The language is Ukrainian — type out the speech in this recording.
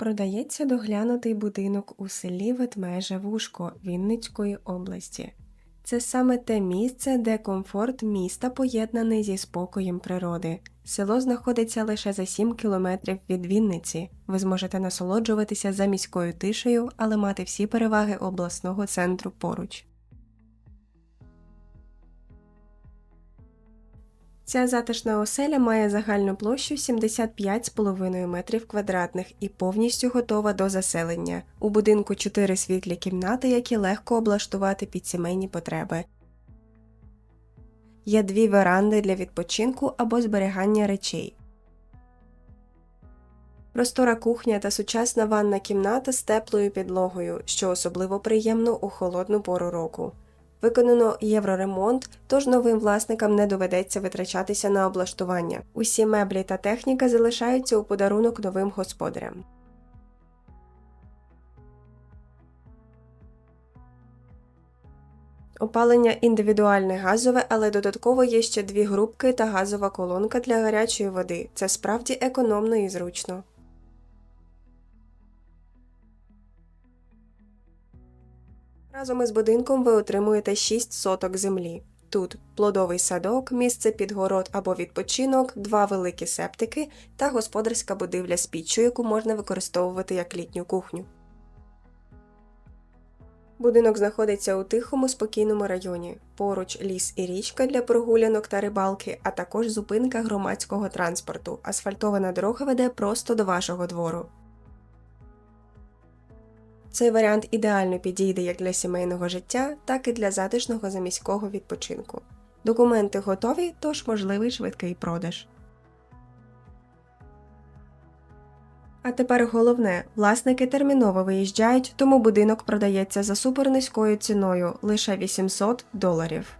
Продається доглянутий будинок у селі Ветмеже Вушко Вінницької області. Це саме те місце, де комфорт міста поєднаний зі спокоєм природи. Село знаходиться лише за 7 кілометрів від Вінниці. Ви зможете насолоджуватися за міською тишею, але мати всі переваги обласного центру поруч. Ця затишна оселя має загальну площу 75,5 метрів квадратних і повністю готова до заселення. У будинку 4 світлі кімнати, які легко облаштувати під сімейні потреби. Є дві веранди для відпочинку або зберігання речей. Простора кухня та сучасна ванна кімната з теплою підлогою, що особливо приємно у холодну пору року. Виконано євроремонт, тож новим власникам не доведеться витрачатися на облаштування. Усі меблі та техніка залишаються у подарунок новим господарям. Опалення індивідуальне газове, але додатково є ще дві грубки та газова колонка для гарячої води. Це справді економно і зручно. Разом із будинком ви отримуєте 6 соток землі. Тут плодовий садок, місце під город або відпочинок, два великі септики та господарська будівля з піччю, яку можна використовувати як літню кухню. Будинок знаходиться у тихому, спокійному районі. Поруч ліс і річка для прогулянок та рибалки, а також зупинка громадського транспорту. Асфальтована дорога веде просто до вашого двору. Цей варіант ідеально підійде як для сімейного життя, так і для затишного заміського відпочинку. Документи готові, тож можливий швидкий продаж. А тепер головне, власники терміново виїжджають, тому будинок продається за супернизькою ціною лише 800 доларів.